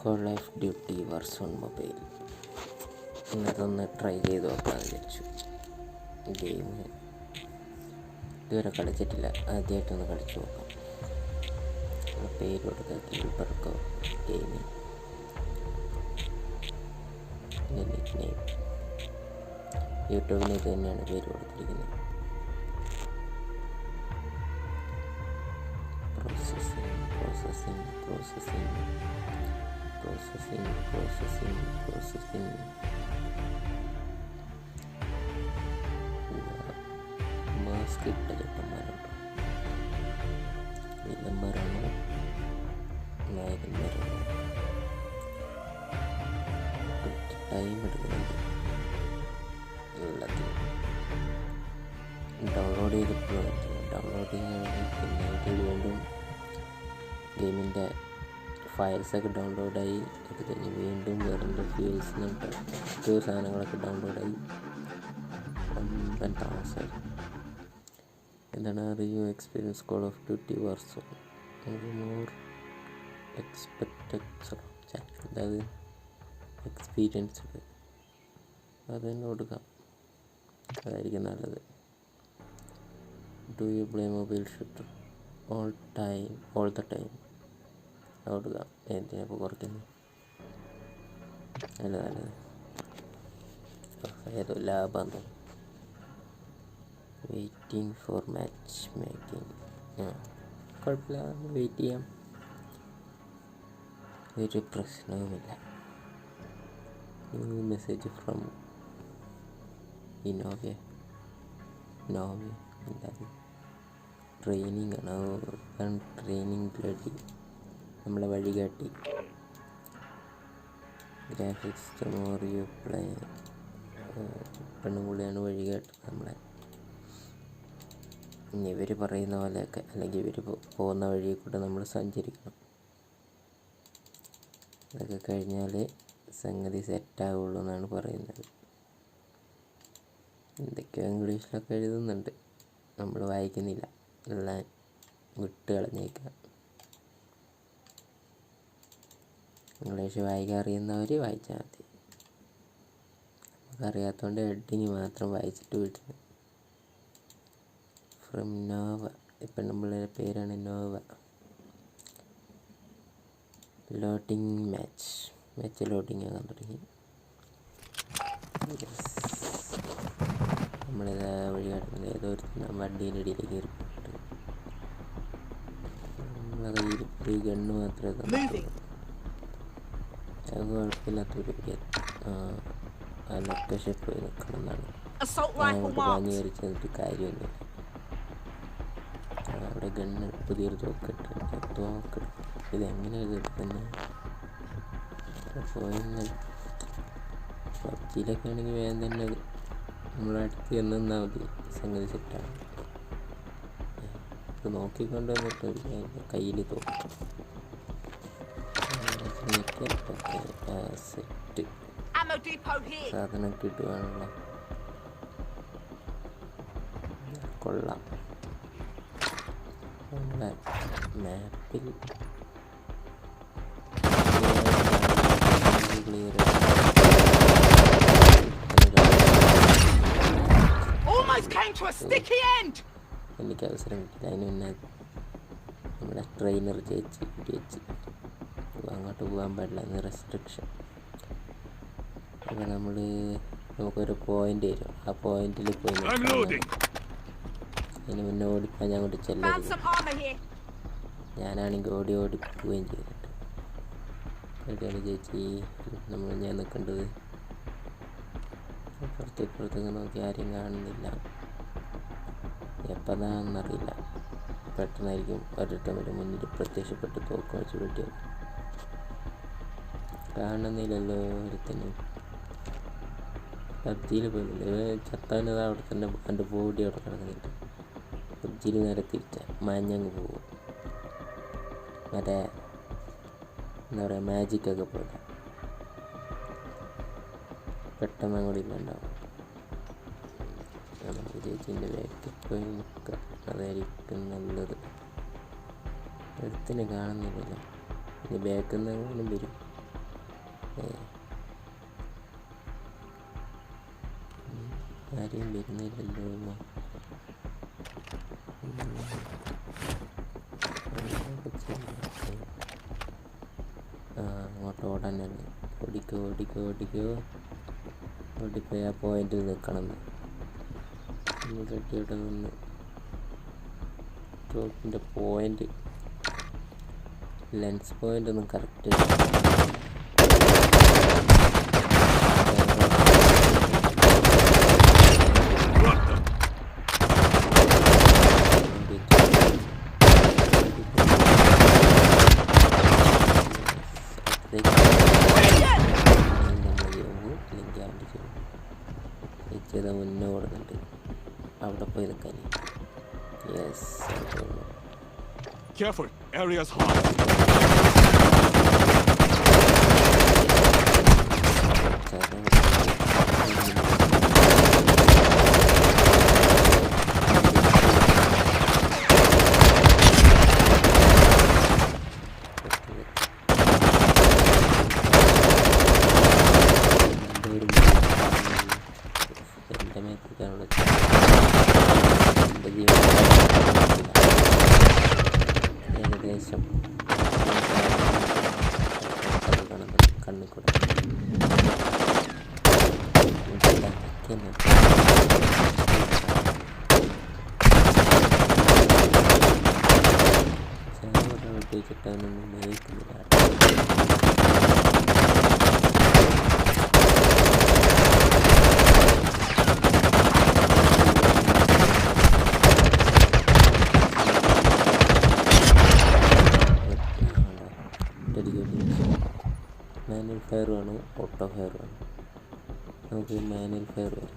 Call of Duty Warzone mobile ഇന്നതൊന്ന് try ചെയ്ത് നോക്കാൻ വിചാരിച്ചു. ഗെയിം ഇതുവരെ കളിച്ചിട്ടില്ല. ആദ്യമായിട്ടൊന്ന് കളിച്ചു നോക്കാം. പേര് കൊടുക്കുക ഗിൽബർക്കോ ഗെയിമിംഗ് നിക് നെയിം യൂട്യൂബിന് ഇത് തന്നെയാണ് പേര് കൊടുത്തിരിക്കുന്നത്. processing processing processing processing processing processing mask ഇട്ട ചേട്ടന്മാരുണ്ട് വില്ലന്മാരാണോ നായകന്മാരാണോ ടൈം എടുക്കുന്നുണ്ട് എല്ലാത്തിനും ഡൗൺലോഡ് ചെയ്തിട്ടുള്ള ഡൗൺലോഡ് ചെയ്ത് പിന്നെ ഇത് വീണ്ടും ഗെയിമിൻ്റെ ഫയൽസൊക്കെ ഡൗൺലോഡായി അത് കഴിഞ്ഞ് വീണ്ടും വേറെ ഫ്യൂൽസ് മറ്റു സാധനങ്ങളൊക്കെ ഡൗൺലോഡായി വൻ താമസമായി എന്താണ് review experience Call of Duty Warzone more expected അതായത് എക്സ്പീരിയൻസ്ഡ് അത് തന്നെ കൊടുക്കാം. അതായിരിക്കും നല്ലത്. Do you play mobile shooter all time all the time കൊടുക്കാം എന്തിനപ്പോൾ കുറയ്ക്കുന്നു. നല്ല നല്ലത് ഏതോ ലാഭം വെയിറ്റിംഗ് ഫോർ മാച്ച് മേക്കിംഗ് ആ കുഴപ്പമില്ല. വെയിറ്റ് ചെയ്യാം. ഒരു പ്രശ്നവുമില്ല. ന്യൂ മെസ്സേജ് ഫ്രം ഇന്നോവേ നോവേ എന്താ? ട്രെയിനിങ് ആണ്. ട്രെയിനിങ് ബ്ലഡി നമ്മളെ വഴികാട്ടി ഗ്രാഫിക്സ് മോറിയോ പ്ലേ പെണ്ണുപുള്ളിയാണ് വഴികാട്ടി നമ്മളെ. ഇവർ പറയുന്ന പോലെയൊക്കെ അല്ലെങ്കിൽ ഇവർ പോകുന്ന വഴിയിൽ കൂടെ നമ്മൾ സഞ്ചരിക്കണം. അതൊക്കെ കഴിഞ്ഞാൽ സംഗതി സെറ്റാവുള്ളൂ എന്നാണ് പറയുന്നത്. എന്തൊക്കെയോ ഇംഗ്ലീഷിലൊക്കെ എഴുതുന്നുണ്ട്. നമ്മൾ വായിക്കുന്നില്ല. എല്ലാം വിട്ട് കളഞ്ഞേക്കുക. ഇംഗ്ലീഷ് വായിക്കാൻ അറിയുന്നവർ വായിച്ചാൽ മതി. നമുക്കറിയാത്തതുകൊണ്ട് ഹെഡിങ് മാത്രം വായിച്ചിട്ട് വിടുന്നു ഫ്രം നോവ. ഇപ്പം നമ്മളുടെ പേരാണ് Nova. Loading match. Match loading ആകാൻ തുടങ്ങി. നമ്മളിതാ വഴി കാട്ടുന്നത് ഏതോ ഒരു വണ്ടീന്റെ ഇടയിലേക്ക് കയറിപ്പോയിട്ട് നമ്മളത് ഒരു ഗണ്ണ് മാത്രമേ തന്നിട്ടുള്ളൂ അത് കുഴപ്പമില്ലാത്തൊരു ആ ലൊക്കേഷൻ പോയി നിൽക്കണം എന്നാണ് അങ്ങോട്ട് പാഞ്ഞു. കയറി ചെന്നിട്ട് കാര്യമൊന്നുമില്ല അവിടെ ഗണ്ണ് പുതിയൊരു തോക്കിട്ട് തോക്ക്. ഇതെങ്ങനെ ഇത് തന്നെ പോയെന്ന്. പബ്ജിയിലൊക്കെ ആണെങ്കിൽ വേഗം തന്നെ അത് നമ്മളെ അടുത്ത് ചെന്ന് നിന്നാൽ മതി. സംഗതി സെറ്റാണ് ഇത് നോക്കിക്കൊണ്ട് വന്നിട്ട് കയ്യിൽ തോക്കും. Set Ammo set. സാധനം കിട്ടുവാണല്ലോ കൊള്ളാം നമ്മളെ മാപ്പിൽ ക്ലിയർ. എനിക്ക് അവസരം കിട്ടില്ല അതിന് മുന്നേ നമ്മുടെ ട്രെയിനർ ചേച്ചി ചേച്ചി അങ്ങോട്ട് പോകാൻ പാടില്ല എന്ന് റെസ്ട്രിക്ഷൻ അപ്പോൾ നമ്മൾ നമുക്കൊരു പോയിന്റ് വരും ആ പോയിന്റിൽ പോയി. അതിന് മുന്നേ ഓടിപ്പാൻ ഞാൻ അങ്ങോട്ട് ചെല്ലും ചെല്ലരുത്. ഞാനാണെങ്കിൽ ഓടി ഓടി പോവുകയും ചെയ്തിട്ട്. എവിടെയാണ് ചേച്ചി നമ്മൾ ഞാൻ നിൽക്കേണ്ടത്. പുറത്ത് ഇപ്പുറത്തേക്ക് നോക്കി ആരെയും കാണുന്നില്ല. എപ്പോഴാണെന്നറിയില്ല പെട്ടെന്നായിരിക്കും ഒരിടത്തും ഒരു മുന്നിൽ പ്രത്യക്ഷപ്പെട്ട് തോക്ക് വെച്ച് വെട്ടിയത്. കാണുന്നില്ലല്ലോ ഒരുത്തന്നെ പബ്ജിയിൽ പോയില്ല ചത്താനത് അവിടെ തന്നെ എന്റെ ബോഡി അവിടെ പബ്ജിയിൽ നേരെ തിരിച്ച മാഞ്ഞങ്ങ് പോകും. മറ്റേ എന്താ പറയുക മാജിക്കൊക്കെ പോലെ. പെട്ടെന്ന് അങ്ങോട്ട് ഇല്ലാണ്ടാവും നമുക്ക് ചേച്ചീന്റെ ബാക്കിൽ പോയി നിൽക്കാം അതായിരിക്കും നല്ലത്. ഒരുത്തിനെ കാണുന്നില്ലല്ലോ. ഇനി ബാക്കിൽ നിന്ന് വരും. ആരെയും വരുന്നില്ലല്ലോ. ആ അങ്ങോട്ട് തന്നെ ഓടിക്കോ ഓടിക്കോ ഓടിക്കോ ഓടിപ്പോയി ആ പോയിന്റിൽ നിൽക്കണം എന്ന് തട്ടിയോടെ നിന്ന് ടോപ്പിന്റെ പോയിന്റ് ലെൻസ് പോയിന്റ് ഒന്നും കറക്റ്റ് ചെയ്ത മുന്നേ ഓടുന്നുണ്ട് അവിടെ പോയി നിൽക്കാൻ. Yes Careful, area's hot. എന്റെ വേണോ ഓട്ടോ ഫയർ വേണോ നമുക്ക് മാനുവൽ ഫയർ വരും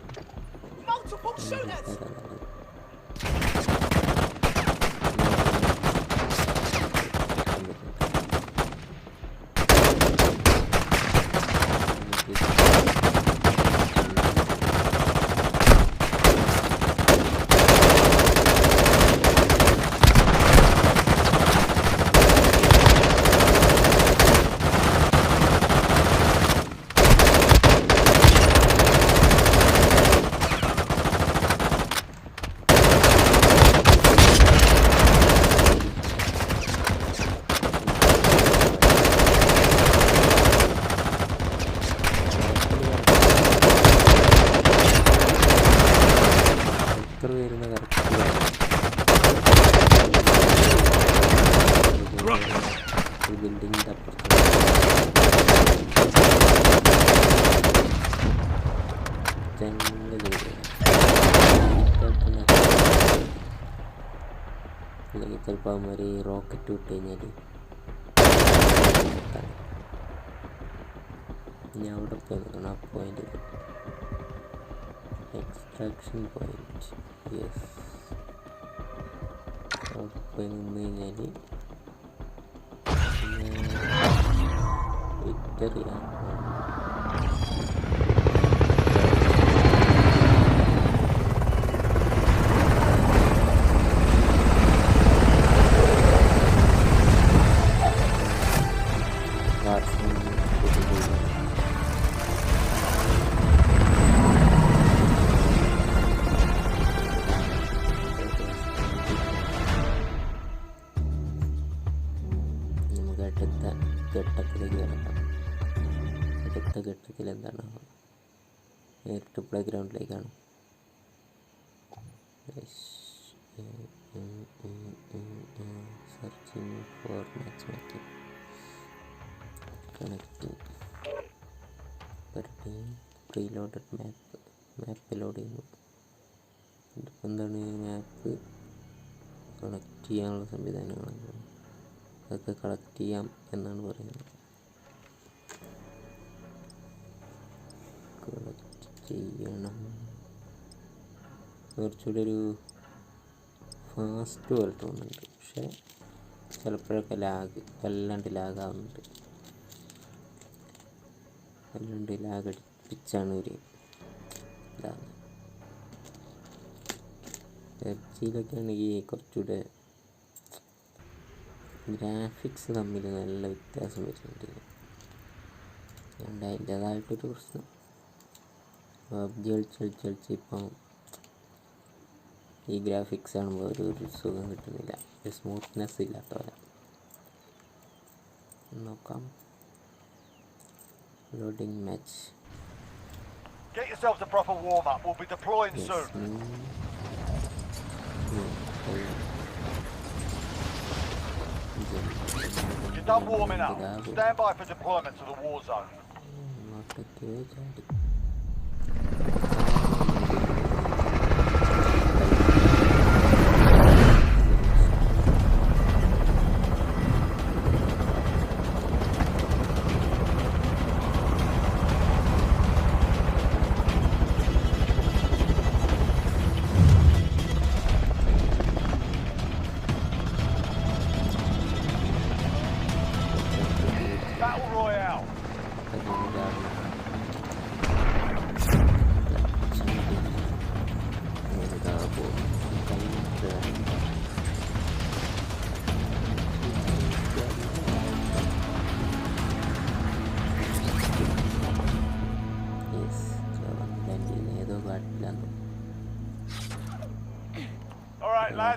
റോക്കറ്റ് വിട്ട് കഴിഞ്ഞാൽ ഞാൻ അവിടെ പോയി നിൽക്കണം ആ പോയിന്റിൽ എക്സ്ട്രാക്ഷൻ പോയിന്റ് യെസ് അവിടെ പോയി നിന്ന് കഴിഞ്ഞാൽ പ്രീലോഡഡ് മാപ്പ് മാപ്പ് ലോഡ് ചെയ്യുന്നു. ഇതിപ്പോൾ എന്താണ് മാപ്പ് കളക്ട് ചെയ്യാനുള്ള സംവിധാനങ്ങളാണ് അതൊക്കെ കളക്ട് ചെയ്യാം എന്നാണ് പറയുന്നത്. കളക്ട് ചെയ്യണം. കുറച്ചുകൂടി ഒരു ഫാസ്റ്റ് പോലെ തോന്നുന്നുണ്ട്. പക്ഷേ ചിലപ്പോഴൊക്കെ ലാഗ് വല്ലാണ്ട് ലാഗാവുന്നുണ്ട് വല്ലാണ്ട് ലാഗ് അടിപ്പിച്ചാണ് ഒരു ഇതാണ് പബ്ജിയിലൊക്കെ ആണെങ്കിൽ കുറച്ചുകൂടെ ഗ്രാഫിക്സ് തമ്മിൽ നല്ല വ്യത്യാസം വരുന്നുണ്ട്. ഉണ്ട് അതിന്റേതായിട്ടൊരു പ്രശ്നം. പബ്ജി കളിച്ച് കളിച്ച് കളിച്ച് ഇപ്പം ഈ ഗ്രാഫിക്സ് കാണുമ്പോൾ ഒരു ഒരു സുഖം കിട്ടുന്നില്ല. ഒരു സ്മൂത്ത്നെസ് ഇല്ലാത്ത പോലെ നോക്കാം. Loading match Get yourselves a proper warm up. We'll be deploying soon. Mm. Mm. You're done warming up. Stand by for deployment to the war zone.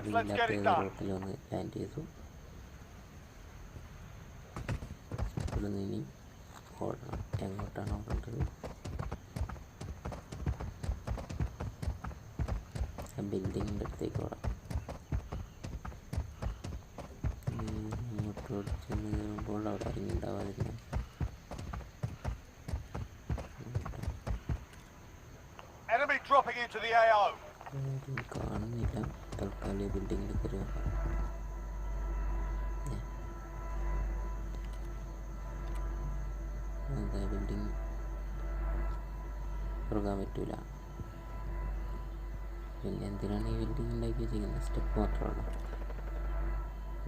Get it land ചെയ്തു. ഇവിടെ നിന്ന് ഇനി ഓടണം എങ്ങോട്ടാണ് ഓടേണ്ടത് ആ ബിൽഡിങ്ങിന്റെ അടുത്തേക്ക് ഓടാം. ഇനി ഇങ്ങോട്ട് ഓടിച്ചെന്ന് കയറുമ്പോൾ അവിടെ Enemy dropping into the AO. തുറക്കാൻ പറ്റൂല. പിന്നെ എന്തിനാണ് ഈ ബിൽഡിംഗ് ഉണ്ടാക്കി വെച്ചിരിക്കുന്നത് സ്റ്റെപ്പ് മാത്രമാണ്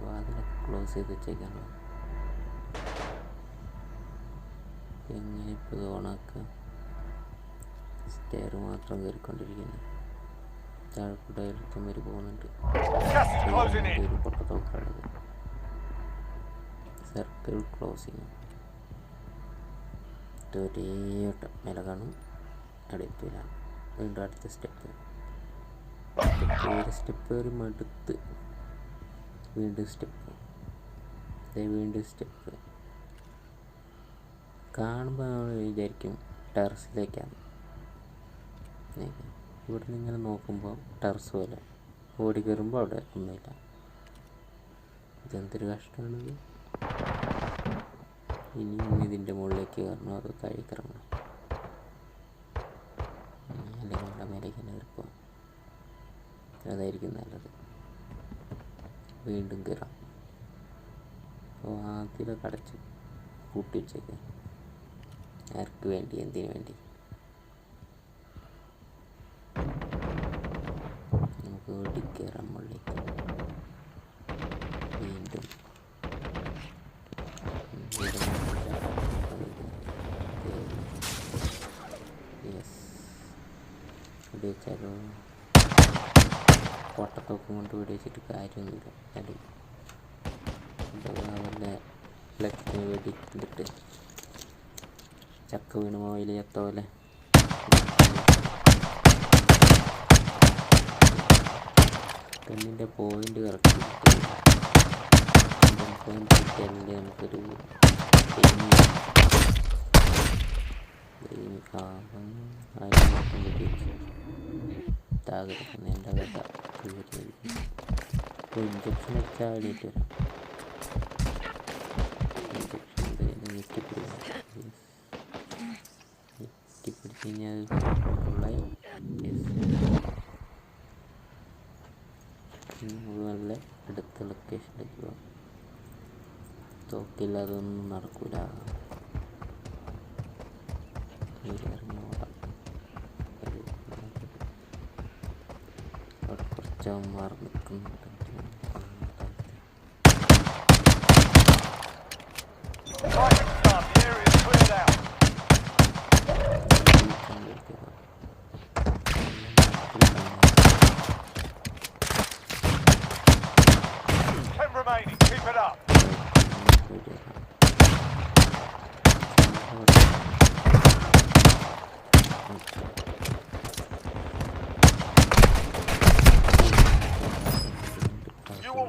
വാതിലൊക്കെ ക്ലോസ് ചെയ്ത് വെച്ചേക്കാണ് എങ്ങനെ ഇപ്പോൾ ഇത് ഓണാക്കുക സ്റ്റെയർ മാത്രം കയറിക്കൊണ്ടിരിക്കുന്നു. താഴെക്കൂടെ എളുപ്പം വരെ പോകുന്നുണ്ട്. ഒരു പൊട്ടത്തോക്കാണത് സർക്കിൾ ക്ലോസിങ് ഒരേ വട്ടം. മേലെ കാണും. അവിടെ വീണ്ടും അടുത്ത സ്റ്റെപ്പ് ഒരു സ്റ്റെപ്പ് ഒരു മടുത്ത്. വീണ്ടും സ്റ്റെപ്പ് വീണ്ടും സ്റ്റെപ്പ് കാണുമ്പോൾ നമ്മൾ വിചാരിക്കും ടെറസിലേക്കാണ്. ഇവിടെ നിന്ന് ഇങ്ങനെ നോക്കുമ്പോൾ ടെറസ് പോലെ. ഓടി കയറുമ്പോൾ അവിടെ ഒന്നുമില്ല. ഇതെന്തൊരു കഷ്ടമാണിത് ഇനിയും ഇതിന്റെ മുകളിലേക്ക് കയറണോ അതോ താഴേക്ക് ഇറങ്ങണം? അല്ലെങ്കിൽ നമ്മുടെ മേലേക്ക് തന്നെ കയറിപ്പോവാം അതായിരിക്കും നല്ലത്. വീണ്ടും കയറാം അപ്പോൾ ആദ്യമൊക്കെ അടച്ച് കൂട്ടി വെച്ചേക്ക് ആർക്ക് വേണ്ടി എന്തിനു വേണ്ടി? നമുക്ക് ഓടിക്കയറാം മുകളിലേക്ക്? വീണ്ടും വെച്ചാലോ പൊട്ടത്തോക്കും കൊണ്ട് വെടിവെച്ചിട്ട് കാര്യമൊന്നുമില്ല അടി വല്ല ലക്ഷത്തിന് വേണ്ടി ഇതിട്ട് ചക്ക വീണ് മോയിൽ ചത്ത പോലെ പെണ്ണിന്റെ പോയിന്റ് കറക്റ്റ് പോയിന്റ് കിട്ടിയാലേ നമുക്കൊരു ആ ആയിരം വെടിവെച്ചു താകരുന്ന എന്റെ കഥ ഇപ്പോൾ ഇഞ്ചക്ഷൻ അടിച്ചാൽ എണീറ്റ് വരാം ഇഞ്ചക്ഷൻ ഞെക്കിപ്പിടിക്കണം ഞെക്കിപ്പിടിച്ച് കഴിഞ്ഞാൽ ഫുള്ളായി നല്ല അടുത്ത ലൊക്കേഷനിലേക്ക് പോകാം തോക്കില്ലാതെ ഒന്നും നടക്കൂല ഇറങ്ങി out. Ten remaining. Keep it up.